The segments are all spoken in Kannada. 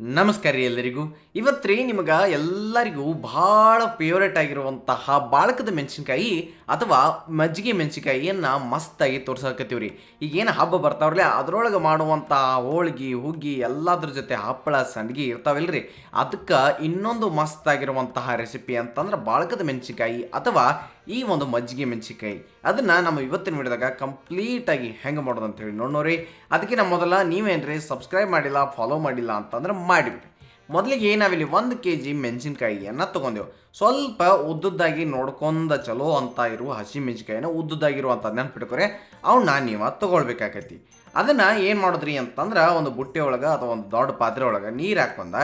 ನಮಸ್ಕಾರ ರೀ ಎಲ್ಲರಿಗೂ. ಇವತ್ತು ರೀ ನಿಮಗೆ ಎಲ್ಲರಿಗೂ ಭಾಳ ಫೇವ್ರೇಟ್ ಆಗಿರುವಂತಹ ಬಾಳಕದ ಮೆಣಸಿನ್ಕಾಯಿ ಅಥವಾ ಮಜ್ಜಿಗೆ ಮೆಣಸಿನ್ಕಾಯಿಯನ್ನು ಮಸ್ತಾಗಿ ತೋರ್ಸಕತ್ತೀವಿ ರೀ ಈಗ ಏನು ಹಬ್ಬ ಬರ್ತಾವ್ರಲ್ಲ, ಅದರೊಳಗೆ ಮಾಡುವಂತಹ ಹೋಳ್ಗಿ, ಹುಗ್ಗಿ, ಎಲ್ಲದ್ರ ಜೊತೆ ಹಪ್ಪಳ, ಸಂಡ್ಗಿ ರೀ ಅದಕ್ಕೆ ಇನ್ನೊಂದು ಮಸ್ತಾಗಿರುವಂತಹ ರೆಸಿಪಿ ಅಂತಂದ್ರೆ ಬಾಳಕದ ಮೆಣಸಿನ್ಕಾಯಿ ಅಥವಾ ಈ ಒಂದು ಮಜ್ಜಿಗೆ ಮೆಣಸಿನ್ಕಾಯಿ, ಅದನ್ನು ನಮ್ಮ ಇವತ್ತಿನ ವಿಡಿಯೋದಾಗ ಕಂಪ್ಲೀಟಾಗಿ ಹೆಂಗೆ ಮಾಡೋದು ಅಂತ ಹೇಳಿ ನೋಡೋರಿ ಅದಕ್ಕೆ ನಮ್ಮ ಮೊದಲ ನೀವೇನ್ರಿ ಸಬ್ಸ್ಕ್ರೈಬ್ ಮಾಡಿಲ್ಲ ಫಾಲೋ ಮಾಡಿಲ್ಲ ಅಂತಂದ್ರೆ ಮಾಡಿಬಿಡಿ. ಮೊದಲಿಗೆ ನಾವಿಲ್ಲಿ ಒಂದು ಕೆ ಜಿ ಮೆಣಸಿನ್ಕಾಯಿಯನ್ನು ತೊಗೊಂಡೆವು. ಸ್ವಲ್ಪ ಉದ್ದುದ್ದಾಗಿ ನೋಡ್ಕೊಂಡ ಚಲೋ ಅಂತ ಇರುವ ಹಸಿ ಮೆಣಸಿನ್ಕಾಯಿನ ಉದ್ದುದ್ದಾಗಿರುವಂಥ ನೆನ್ಪಿಟ್ಕೊರೆ ಅವನ್ನ ನೀವು ತೊಗೊಳ್ಬೇಕಾಕೈತಿ. ಅದನ್ನು ಏನು ಮಾಡಿದ್ರಿ ಅಂತಂದ್ರೆ ಒಂದು ಬುಟ್ಟೆ ಒಳಗೆ ಅಥವಾ ಒಂದು ದೊಡ್ಡ ಪಾತ್ರೆ ಒಳಗೆ ನೀರು ಹಾಕೊಂಡ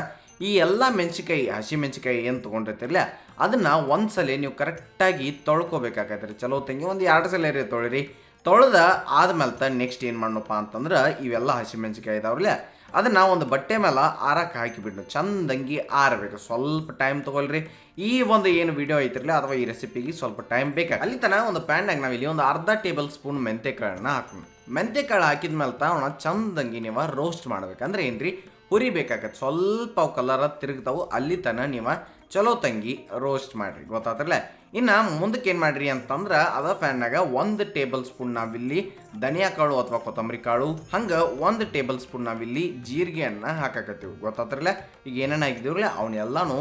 ಈ ಎಲ್ಲ ಮೆಣಸಿನ್ಕಾಯಿ, ಹಸಿ ಮೆಣಸಿನ್ಕಾಯಿ ಏನು ತೊಗೊಂಡಿರ್ತಿರ್ಲ ಅದನ್ನು ಒಂದು ಸಲ ನೀವು ಕರೆಕ್ಟಾಗಿ ತೊಳ್ಕೊಬೇಕಾಗತ್ತೆ ರೀ. ಚಲೋ ತಂಗಿ ಒಂದು ಎರಡು ಸಲ ರೀ ತೊಳಿರಿ. ತೊಳೆದ ಆದಮೇಲೆ ತ ನೆಕ್ಸ್ಟ್ ಏನು ಮಾಡಣಪ್ಪ ಅಂತಂದ್ರೆ ಇವೆಲ್ಲ ಹಸಿ ಮೆಣಸಿನ್ಕಾಯಿ ಇದಾವ್ರಲ್ಲ, ಅದನ್ನು ಒಂದು ಬಟ್ಟೆ ಮೇಲೆ ಆರಕ್ಕೆ ಹಾಕಿಬಿಟ್ಟು ಚಂದಂಗಿ ಆರಬೇಕು. ಸ್ವಲ್ಪ ಟೈಮ್ ತೊಗೊಳ್ರಿ. ಈ ಒಂದು ಏನು ವಿಡಿಯೋ ಐತಿರಲಿ ಅಥವಾ ಈ ರೆಸಿಪಿಗೆ ಸ್ವಲ್ಪ ಟೈಮ್ ಬೇಕಾಗ ಅಲ್ಲಿ ತನಕ ಒಂದು ಪ್ಯಾನ್ಯಾಗ ಇಲ್ಲಿ ಒಂದು ಅರ್ಧ ಟೇಬಲ್ ಸ್ಪೂನ್ ಮೆಂತೆಕಾಳನ್ನ ಹಾಕೋಣ ಮೆಂತೆಕಾಳು ಹಾಕಿದ್ಮೇಲೆ ತ ಅವನ್ನ ಚಂದಂಗಿ ನೀವು ರೋಸ್ಟ್ ಮಾಡ್ಬೇಕು. ಅಂದ್ರೆ ಏನ್ರಿ? ಹುರಿಬೇಕಾಗತ್ತೆ. ಸ್ವಲ್ಪ ಅವು ಕಲರ ತಿರುಗ್ತಾವು. ಅಲ್ಲಿ ತನ ನೀವು ಚಲೋ ತಂಗಿ ರೋಸ್ಟ್ ಮಾಡ್ರಿ. ಗೊತ್ತಾದ್ರಲ್ಲ ಇನ್ನು ಮುಂದಕ್ಕೆ ಏನು ಮಾಡ್ರಿ ಅಂತಂದ್ರೆ ಅದ ಫ್ಯಾನ್ನಾಗ ಒಂದು ಟೇಬಲ್ ಸ್ಪೂನ್ ನಾವಿಲ್ಲಿ ಧನಿಯಾ ಕಾಳು ಅಥವಾ ಕೊತ್ತಂಬರಿ ಕಾಳು, ಹಂಗೆ ಒಂದು ಟೇಬಲ್ ಸ್ಪೂನ್ ನಾವಿಲ್ಲಿ ಜೀರಿಗೆಯನ್ನು ಹಾಕಾಕತ್ತೀವಿ. ಗೊತ್ತಾತ್ರಲ್ಲ? ಈಗ ಏನೇನು ಹಾಕಿದೀವ್ರಲ್ಲ ಅವನ್ನೆಲ್ಲಾನು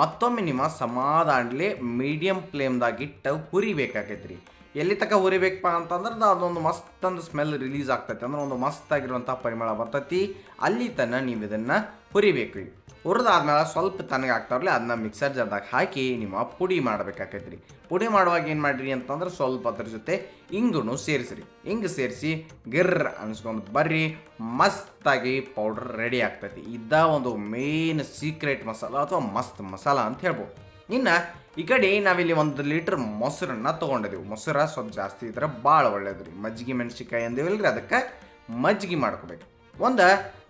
ಮತ್ತೊಮ್ಮೆ ನಿಮ್ಮ ಸಮಾಧಾನಲೆ ಮೀಡಿಯಂ ಫ್ಲೇಮ್ದಾಗಿಟ್ಟು ಹುರಿಬೇಕಾಕೈತ್ರಿ. ಎಲ್ಲಿ ತನಕ ಹುರಿಬೇಕಪ್ಪ ಅಂತಂದ್ರೆ ಅದು ಅದೊಂದು ಮಸ್ತ್ ಒಂದು ಸ್ಮೆಲ್ ರಿಲೀಸ್ ಆಗ್ತೈತೆ. ಅಂದ್ರೆ ಒಂದು ಮಸ್ತ್ ಆಗಿರುವಂಥ ಪರಿಮಳ ಬರ್ತೈತಿ. ಅಲ್ಲಿ ತನಕ ನೀವು ಇದನ್ನು ಹುರಿಬೇಕು ರೀ ಹುರಿದಾದ್ಮೇಲೆ ಸ್ವಲ್ಪ ತನಗೆ ಆಗ್ತಾವ್ರಲ್ಲ ಅದನ್ನ ಮಿಕ್ಸರ್ ಜಾರ್ದಾಗ ಹಾಕಿ ನಿಮ್ಮ ಪುಡಿ ಮಾಡ್ಬೇಕಾಕೈತಿ ರೀ ಪುಡಿ ಮಾಡುವಾಗ ಏನು ಮಾಡಿರಿ ಅಂತಂದ್ರೆ ಸ್ವಲ್ಪ ಅದ್ರ ಜೊತೆ ಇಂಗುನು ಸೇರಿಸ್ರಿ. ಇಂಗು ಸೇರಿಸಿ ಗಿರ್ ಅನ್ಸ್ಕೊಂಡು ಬರ್ರಿ, ಮಸ್ತಾಗಿ ಪೌಡ್ರ್ ರೆಡಿ ಆಗ್ತೈತಿ. ಇದ್ದ ಒಂದು ಮೇನ್ ಸೀಕ್ರೆಟ್ ಮಸಾಲ ಅಥವಾ ಮಸ್ತ್ ಮಸಾಲ ಅಂತ ಹೇಳ್ಬೋದು. ಇನ್ನು ಈ ಕಡೆ ನಾವಿಲ್ಲಿ ಒಂದು ಲೀಟ್ರ್ ಮೊಸರನ್ನ ತೊಗೊಂಡಿದ್ದೀವಿ ಮೊಸರ ಸ್ವಲ್ಪ ಜಾಸ್ತಿ ಇದ್ರೆ ಭಾಳ ಒಳ್ಳೇದು ಮಜ್ಜಿಗೆ ಮೆಣಸಿನ್ಕಾಯಿ ಅಂದೇವಲ್ರಿ ಅದಕ್ಕೆ ಮಜ್ಜಿಗೆ ಮಾಡ್ಕೋಬೇಕು. ಒಂದು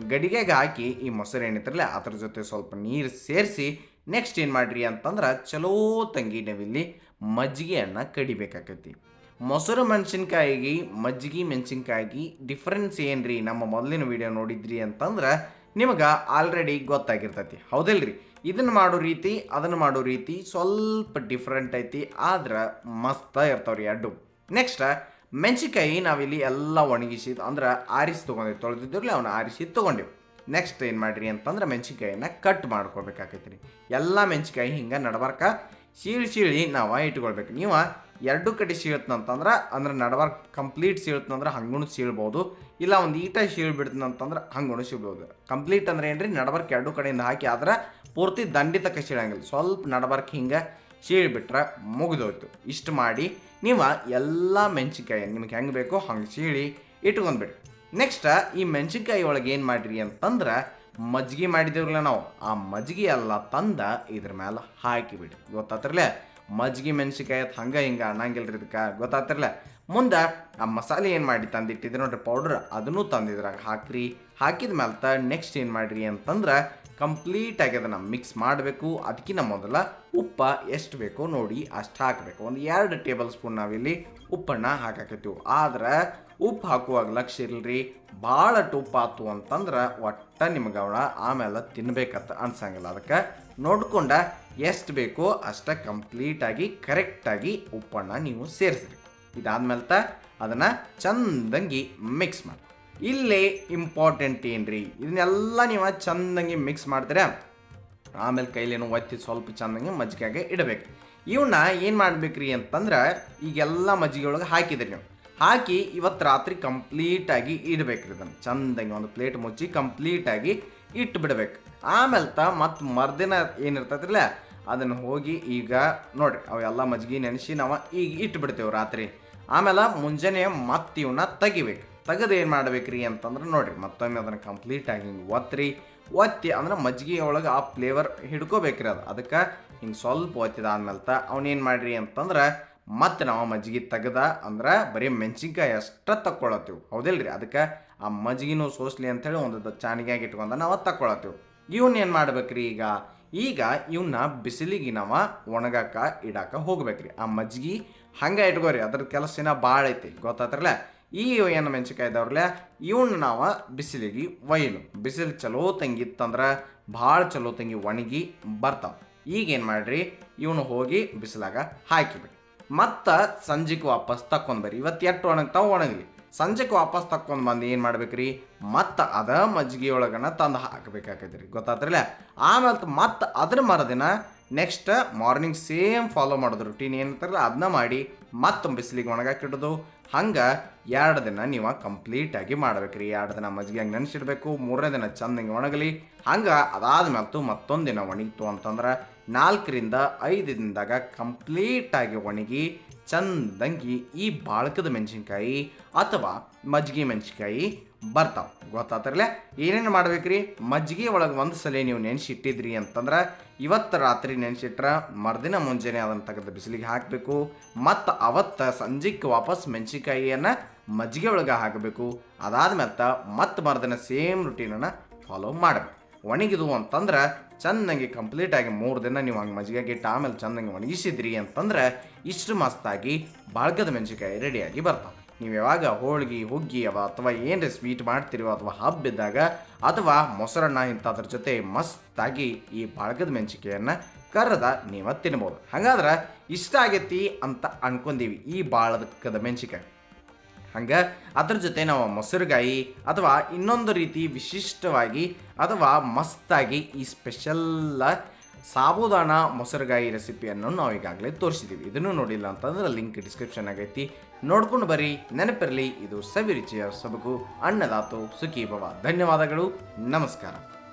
ಗಡಿಗೆಗೆ ಹಾಕಿ ಈ ಮೊಸರು ಏನಿತ್ರಲ್ಲ ಅದ್ರ ಜೊತೆ ಸ್ವಲ್ಪ ನೀರು ಸೇರಿಸಿ ನೆಕ್ಸ್ಟ್ ಏನು ಮಾಡ್ರಿ ಅಂತಂದ್ರೆ ಚಲೋ ತಂಗಿ ನಾವಿಲ್ಲಿ ಮಜ್ಜಿಗೆಯನ್ನು ಕಡಿಬೇಕಾಕೈತಿ. ಮೊಸರು ಮೆಣಸಿನ್ಕಾಯಿಗೆ, ಮಜ್ಜಿಗೆ ಮೆಣಸಿನ್ಕಾಯಿಗೆ ಡಿಫ್ರೆನ್ಸ್ ಏನ್ರಿ? ನಮ್ಮ ಮೊದಲಿನ ವಿಡಿಯೋ ನೋಡಿದ್ರಿ ಅಂತಂದ್ರೆ ನಿಮಗೆ ಆಲ್ರೆಡಿ ಗೊತ್ತಾಗಿರ್ತೈತಿ. ಹೌದಲ್ರಿ? ಇದನ್ನು ಮಾಡೋ ರೀತಿ, ಅದನ್ನು ಮಾಡೋ ರೀತಿ ಸ್ವಲ್ಪ ಡಿಫ್ರೆಂಟ್ ಐತಿ, ಆದ್ರೆ ಮಸ್ತ ಇರ್ತಾವ್ರಿ ಎರಡು. ನೆಕ್ಸ್ಟ್ ಮೆಣಸಿನ್ಕಾಯಿ ನಾವಿಲ್ಲಿ ಎಲ್ಲ ಒಣಗಿಸಿ ಅಂದ್ರೆ ಆರಿಸಿ ತೊಗೊಂಡಿವಿ ತೊಳೆದಿದ್ರಲ್ಲಿ ಅವನ್ನ ಆರಿಸಿ ತೊಗೊಂಡಿವಿ. ನೆಕ್ಸ್ಟ್ ಏನು ಮಾಡಿರಿ ಅಂತಂದ್ರೆ ಮೆಣಸಿನ್ಕಾಯಿನ ಕಟ್ ಮಾಡ್ಕೊಳ್ಬೇಕಾಕೈತಿ ರೀ ಎಲ್ಲ ಮೆಣಸಿನ್ಕಾಯಿ ಹಿಂಗೆ ನಡಬಾರ್ಕ. ಸೀಳಿ ಸೀಳಿ ನಾವು ಇಟ್ಕೊಳ್ಬೇಕು. ನೀವು ಎರಡು ಕಡೆ ಸೀಳ್ತಂತಂದ್ರೆ ಅಂದ್ರೆ ನಡಬಾರ್ಕ್ ಕಂಪ್ಲೀಟ್ ಸೀಳ್ತಂದ್ರೆ ಹಂಗೂ ಸೀಳ್ಬೋದು ಇಲ್ಲ ಒಂದು ಈಟ ಸೀಳ್ಬಿಡ್ತಂತಂದ್ರೆ ಹಂಗೂ ಸೀಳ್ಬೋದು ಕಂಪ್ಲೀಟ್ ಅಂದ್ರೆ ಏನ್ರಿ, ನಡಬರ್ಕ್ ಎರಡು ಕಡೆಯಿಂದ ಹಾಕಿ, ಆದ್ರೆ ಪೂರ್ತಿ ದಂಡಿತಕ್ಕೆ ಸೀಳಂಗಿಲ್ಲ ಸ್ವಲ್ಪ ನಡಬರ್ಕ್ ಹಿಂಗೆ ಸೀಳ್ಬಿಟ್ರೆ ಮುಗಿದೋಯ್ತು. ಇಷ್ಟು ಮಾಡಿ ನೀವು ಎಲ್ಲ ಮೆಣಸಿನ್ಕಾಯಿ ನಿಮ್ಗೆ ಹೆಂಗೆ ಬೇಕೋ ಹಂಗೆ ಸೀಳಿ ಇಟ್ಕೊಂಡ್ಬಿಡಿ ನೆಕ್ಸ್ಟ್ ಈ ಮೆಣಸಿನ್ಕಾಯಿ ಒಳಗೆ ಏನು ಮಾಡಿರಿ ಅಂತಂದ್ರೆ ಮಜ್ಜಿಗೆ ಮಾಡಿದೇವ್ರಲ್ಲ ನಾವು. ಆ ಮಜ್ಜಿಗೆ ಎಲ್ಲ ತಂದ ಇದ್ರ ಮೇಲೆ ಹಾಕಿಬಿಡಿ ಗೊತ್ತಾತ್ರಲೆ ಮಜ್ಜಿಗೆ ಮೆಣಸಿನ್ಕಾಯಿ ಹಂಗ ಹಂಗೆ ಅನ್ನಂಗಿಲ್ರಿ ಇದಕ್ಕೆ. ಗೊತ್ತಾತ್ರಲೆ ಮುಂದೆ ಆ ಮಸಾಲೆ ಏನು ಮಾಡಿ ತಂದಿಟ್ಟಿದ್ರಿ ನೋಡ್ರಿ ಪೌಡ್ರ್ ಅದನ್ನು ತಂದಿದ್ರಾಗ ಹಾಕ್ರಿ. ಹಾಕಿದ ಮೇಲೆ ತ ನೆಕ್ಸ್ಟ್ ಏನು ಮಾಡ್ರಿ ಅಂತಂದ್ರೆ ಕಂಪ್ಲೀಟಾಗಿ ಅದನ್ನು ಮಿಕ್ಸ್ ಮಾಡಬೇಕು. ಅದಕ್ಕಿಂತ ಮೊದಲ ಉಪ್ಪ ಎಷ್ಟು ಬೇಕೋ ನೋಡಿ ಅಷ್ಟು ಹಾಕಬೇಕು. ಒಂದು ಎರಡು ಟೇಬಲ್ ಸ್ಪೂನ್ ನಾವಿಲ್ಲಿ ಉಪ್ಪನ್ನು ಹಾಕಾಕತ್ತೀವಿ. ಆದ್ರೆ ಉಪ್ಪು ಹಾಕುವಾಗ ಲಕ್ಷ ಇರಲ್ರಿ, ಭಾಳ ಉಪ್ಪು ಆತು ಅಂತಂದ್ರೆ ಒಟ್ಟ ನಿಮ್ಗೆ ಅವಳ ಆಮೇಲೆ ತಿನ್ಬೇಕತ್ತ ಅನ್ಸಂಗಿಲ್ಲ. ಅದಕ್ಕೆ ನೋಡ್ಕೊಂಡ ಎಷ್ಟು ಬೇಕೋ ಅಷ್ಟ ಕಂಪ್ಲೀಟಾಗಿ, ಕರೆಕ್ಟಾಗಿ ಉಪ್ಪನ್ನು ನೀವು ಸೇರಿಸ್ರಿ. ಇದಾದ್ಮೇಲೆ ತ ಅದನ್ನು ಚಂದಂಗಿ ಮಿಕ್ಸ್ ಮಾಡಿ. ಇಲ್ಲಿ ಇಂಪಾರ್ಟೆಂಟ್ ಏನ್ರಿ, ಇದನ್ನೆಲ್ಲ ನೀವು ಚಂದಂಗಿ ಮಿಕ್ಸ್ ಮಾಡ್ತೀರಾ? ಆಮೇಲೆ ಕೈಲೇನು ಒತ್ತಿ ಸ್ವಲ್ಪ ಚಂದಂಗೆ ಮಜ್ಜಿಗೆಗೆ ಇಡಬೇಕು. ಇವನ್ನ ಏನು ಮಾಡ್ಬೇಕ್ರಿ ಅಂತಂದ್ರೆ ಈಗೆಲ್ಲ ಮಜ್ಜಿಗೆ ಒಳಗೆ ಹಾಕಿದ್ರಿ ನೀವು. ಹಾಕಿ ಇವತ್ತು ರಾತ್ರಿ ಕಂಪ್ಲೀಟಾಗಿ ಇಡಬೇಕ್ರಿ ಇದನ್ನು. ಚಂದಂಗೆ ಒಂದು ಪ್ಲೇಟ್ ಮುಚ್ಚಿ ಕಂಪ್ಲೀಟಾಗಿ ಇಟ್ಟು ಬಿಡ್ಬೇಕು ಆಮೇಲೆ ತ ಮತ್ತು ಮರ್ದಿನ ಏನಿರ್ತೈತಿಲ್ಲ ಅದನ್ನು ಹೋಗಿ ಈಗ ನೋಡಿ ಅವೆಲ್ಲ ಮಜ್ಜಿಗೆ ನೆನೆಸಿ ನಾವು ಈಗ ಇಟ್ಟು ಬಿಡ್ತೇವೆ ರಾತ್ರಿ. ಆಮೇಲೆ ಮುಂಜಾನೆ ಮತ್ತೆ ಇವನ್ನ ತೆಗಿಬೇಕು. ತೆಗೆದು ಏನು ಮಾಡ್ಬೇಕ್ರಿ ಅಂತಂದ್ರೆ ನೋಡಿರಿ, ಮತ್ತೊಮ್ಮೆ ಅದನ್ನು ಕಂಪ್ಲೀಟಾಗಿ ಹಿಂಗೆ ಒತ್ತಿರಿ ಒತ್ತಿ ಅಂದ್ರೆ ಮಜ್ಜಿಗೆ ಒಳಗೆ ಆ ಫ್ಲೇವರ್ ಹಿಡ್ಕೋಬೇಕ್ರಿ ಅದು. ಅದಕ್ಕೆ ಹಿಂಗೆ ಸ್ವಲ್ಪ ಒತ್ತಿದ ಆದ್ಮೇಲೆ ತ ಅವನೇನು ಮಾಡ್ರಿ ಅಂತಂದ್ರೆ ಮತ್ತೆ ನಾವು ಮಜ್ಜಿಗೆ ತೆಗ್ದ ಅಂದ್ರೆ ಬರೀ ಮೆಣಸಿನ್ಕಾಯಿ ಅಷ್ಟ ತಕ್ಕೊಳತ್ತೀವಿ. ಹೌದಿಲ್ರಿ? ಅದಕ್ಕೆ ಆ ಮಜ್ಜಿಗೆನೂ ಸೋಸ್ಲಿ ಅಂತೇಳಿ ಒಂದು ಚಾನಿಗ್ಯಾಗ ಇಟ್ಕೊಂಡ ನಾವು ತಕ್ಕೊಳತ್ತೀವಿ. ಇವನ್ ಏನು ಮಾಡ್ಬೇಕ್ರಿ ಈಗ? ಈಗ ಇವನ್ನ ಬಿಸಿಲಿಗೆ ನಾವು ಒಣಗಾಕ, ಇಡಾಕ ಹೋಗ್ಬೇಕ್ರಿ. ಆ ಮಜ್ಜಿಗೆ ಹಂಗೆ ಇಟ್ಕೋರಿ, ಅದ್ರ ಕೆಲಸ ಭಾಳ ಐತಿ. ಗೊತ್ತಾತ್ರಲ್ಲ ಈ ಏನು ಮೆಣಸಿನ್ಕಾಯಿ ಇದಾವ್ರಲ್ಲ ಇವನ್ನ ನಾವು ಬಿಸಿಲಿಗೆ ಒಯ್ಯಲು ಬಿಸಿಲು ಚಲೋ ತಂಗಿತ್ತಂದ್ರೆ ಭಾಳ ಚಲೋ ತಂಗಿ ಒಣಗಿ ಬರ್ತಾವೆ. ಈಗೇನು ಮಾಡ್ರಿ? ಇವನು ಹೋಗಿ ಬಿಸಿಲಾಗ ಹಾಕಿಬಿಡಿ ಮತ್ತು ಸಂಜೆಗೆ ವಾಪಸ್ ತಕ್ಕೊಂಡು ಬರ್ರಿ. ಇವತ್ತು ಎಷ್ಟು ಒಣಗ್ತಾವ ಒಣಗಲಿ. ಸಂಜೆಗೆ ವಾಪಸ್ ತಕ್ಕೊಂಡು ಬಂದು ಏನು ಮಾಡ್ಬೇಕ್ರಿ? ಮತ್ತು ಅದ ಮಜ್ಜಿಗೆ ಒಳಗನ ತಂದು ಹಾಕಬೇಕಾಗೈತೆ ರೀ ಗೊತ್ತಾತ್ರಲ್ಲ? ಆಮೇಲೆ ಮತ್ತೆ ಅದ್ರ ಮರುದಿನ ನೆಕ್ಸ್ಟ್ ಮಾರ್ನಿಂಗ್ ಸೇಮ್ ಫಾಲೋ ಮಾಡೋದು. ರುಟೀನ್ ಏನಂತಾರಲ್ಲ ಅದನ್ನ ಮಾಡಿ ಮತ್ತೆ ಬಿಸಿಲಿಗೆ ಒಣಗಾಕಿಡೋದು. ಹಂಗೆ ಎರಡು ದಿನ ನೀವು ಕಂಪ್ಲೀಟಾಗಿ ಮಾಡ್ಬೇಕ್ರಿ. ಎರಡು ದಿನ ಮಜ್ಜಿಗೆ ಹಂಗೆ ನೆನೆಸಿಡ್ಬೇಕು, ಮೂರನೇ ದಿನ ಚಂದ ಹಿಂಗೆ ಒಣಗಲಿ. ಹಂಗೆ ಅದಾದ್ಮೇಲೆ ಮತ್ತೊಂದು ದಿನ ಒಣಗಿತು ಅಂತಂದ್ರೆ ನಾಲ್ಕರಿಂದ ಐದು ದಿನದಾಗ ಕಂಪ್ಲೀಟಾಗಿ ಒಣಗಿ ಚಂದಂಗಿ ಈ ಬಾಳಕದ ಮೆಣಸಿನ್ಕಾಯಿ ಅಥವಾ ಮಜ್ಜಿಗೆ ಮೆಣಸಿನ್ಕಾಯಿ ಬರ್ತಾವೆ. ಗೊತ್ತಾತಿರಲೇ, ಏನೇನು ಮಾಡ್ಬೇಕ್ರಿ? ಮಜ್ಜಿಗೆ ಒಳಗೆ ಒಂದು ಸಲ ನೀವು ನೆನೆಸಿಟ್ಟಿದ್ರಿ ಅಂತಂದ್ರೆ, ಇವತ್ತು ರಾತ್ರಿ ನೆನೆಸಿಟ್ರೆ ಮರುದಿನ ಮುಂಜಾನೆ ಅದನ್ನು ತೆಗೆದು ಬಿಸಿಲಿಗೆ ಹಾಕಬೇಕು. ಮತ್ತು ಅವತ್ತು ಸಂಜೆಗೆ ವಾಪಸ್ ಮೆಣಸಿನ್ಕಾಯಿಯನ್ನು ಮಜ್ಜಿಗೆ ಒಳಗೆ ಹಾಕಬೇಕು. ಅದಾದ್ಮೇಲೆ ಮತ್ತೆ ಮರುದಿನ ಸೇಮ್ ರುಟೀನನ್ನು ಫಾಲೋ ಮಾಡಬೇಕು ಒಣಗಿದು ಅಂತಂದ್ರೆ ಚೆನ್ನಾಗಿ ಕಂಪ್ಲೀಟಾಗಿ ಮೂರು ದಿನ ನೀವು ಹಂಗೆ ಮಜ್ಜಿಗೆ ಇಟ್ಟು ಆಮೇಲೆ ಚೆನ್ನಾಗಿ ಒಣಗಿಸಿದ್ರಿ ಅಂತಂದ್ರೆ ಇಷ್ಟು ಮಸ್ತಾಗಿ ಬಾಳ್ಗದ ಮೆಣಸಿನ್ಕಾಯಿ ರೆಡಿಯಾಗಿ ಬರ್ತಾವೆ. ನೀವು ಯಾವಾಗ ಹೋಳಿಗೆ, ಹುಗ್ಗಿ ಅವ ಅಥವಾ ಏನ್ರಿ ಸ್ವೀಟ್ ಮಾಡ್ತಿರೋ ಅಥವಾ ಹಬ್ಬ ಇದ್ದಾಗ ಅಥವಾ ಮೊಸರನ್ನ ಇಂಥದ್ರ ಜೊತೆ ಮಸ್ತಾಗಿ ಈ ಬಳಗದ ಮೆಣಸಿನ್ಕಾಯನ್ನು ಕರ್ರದ ನೀವು ತಿನ್ಬೋದು. ಹಾಗಾದ್ರೆ ಇಷ್ಟ ಆಗೈತಿ ಅಂತ ಅನ್ಕೊಂಡೀವಿ ಈ ಬಾಳದಕ್ಕದ ಮೆಣಸಿಕಾಯಿ ಹಂಗೆ ಅದ್ರ ಜೊತೆ ನಾವು ಮೊಸರುಗಾಯಿ ಅಥವಾ ಇನ್ನೊಂದು ರೀತಿ ವಿಶಿಷ್ಟವಾಗಿ ಅಥವಾ ಮಸ್ತಾಗಿ ಈ ಸ್ಪೆಷಲ್ ಸಾಬುದಾಣ ಮೊಸರುಗಾಯಿ ರೆಸಿಪಿಯನ್ನು ನಾವು ಈಗಾಗಲೇ ತೋರಿಸಿದ್ದೀವಿ. ಇದನ್ನು ನೋಡಿಲ್ಲ ಅಂತಂದ್ರೆ ಲಿಂಕ್ ಡಿಸ್ಕ್ರಿಪ್ಷನ್ ಆಗೈತಿ. ನೋಡ್ಕೊಂಡು ಬರ್ರಿ ನೆನಪಿರಲಿ, ಇದು ಸವಿರುಚಿಯ ಸಬಕು ಅನ್ನದಾತು, ಸುಖೀಭವ. ಧನ್ಯವಾದಗಳು, ನಮಸ್ಕಾರ.